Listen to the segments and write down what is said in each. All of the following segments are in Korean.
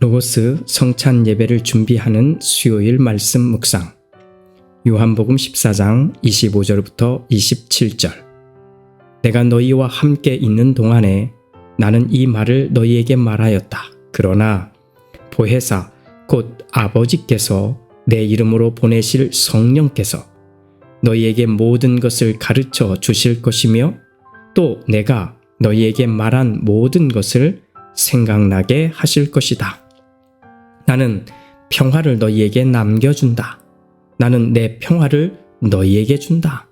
로고스 성찬 예배를 준비하는 수요일 말씀 묵상. 요한복음 14장 25절부터 27절. 내가 너희와 함께 있는 동안에 나는 이 말을 너희에게 말하였다. 그러나 보혜사 곧 아버지께서 내 이름으로 보내실 성령께서 너희에게 모든 것을 가르쳐 주실 것이며 또 내가 너희에게 말한 모든 것을 생각나게 하실 것이다. 나는 평화를 너희에게 남겨준다. 나는 내 평화를 너희에게 준다.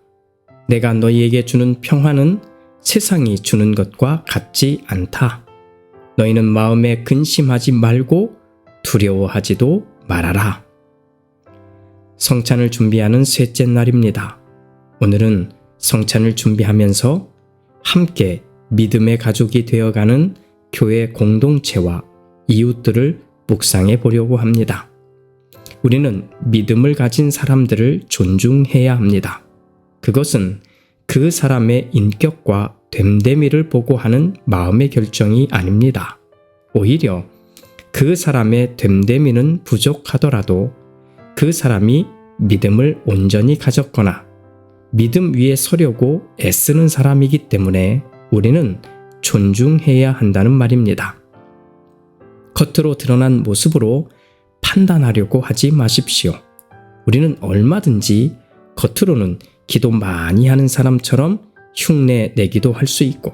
내가 너희에게 주는 평화는 세상이 주는 것과 같지 않다. 너희는 마음에 근심하지 말고 두려워하지도 말아라. 성찬을 준비하는 셋째 날입니다. 오늘은 성찬을 준비하면서 함께 믿음의 가족이 되어가는 교회 공동체와 이웃들을 묵상해 보려고 합니다. 우리는 믿음을 가진 사람들을 존중해야 합니다. 그것은 그 사람의 인격과 됨됨이를 보고 하는 마음의 결정이 아닙니다. 오히려 그 사람의 됨됨이는 부족하더라도 그 사람이 믿음을 온전히 가졌거나 믿음 위에 서려고 애쓰는 사람이기 때문에 우리는 존중해야 한다는 말입니다. 겉으로 드러난 모습으로 판단하려고 하지 마십시오. 우리는 얼마든지 겉으로는 기도 많이 하는 사람처럼 흉내 내기도 할 수 있고,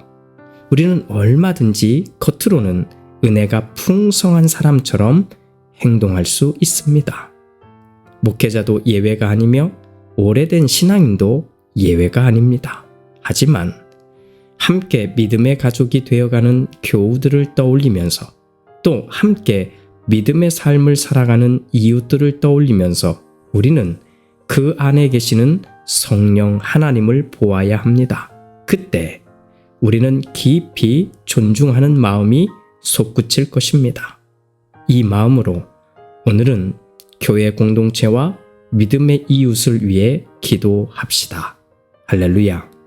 우리는 얼마든지 겉으로는 은혜가 풍성한 사람처럼 행동할 수 있습니다. 목회자도 예외가 아니며 오래된 신앙인도 예외가 아닙니다. 하지만 함께 믿음의 가족이 되어가는 교우들을 떠올리면서 또 함께 믿음의 삶을 살아가는 이웃들을 떠올리면서 우리는 그 안에 계시는 성령 하나님을 보아야 합니다. 그때 우리는 깊이 존중하는 마음이 솟구칠 것입니다. 이 마음으로 오늘은 교회 공동체와 믿음의 이웃을 위해 기도합시다. 할렐루야.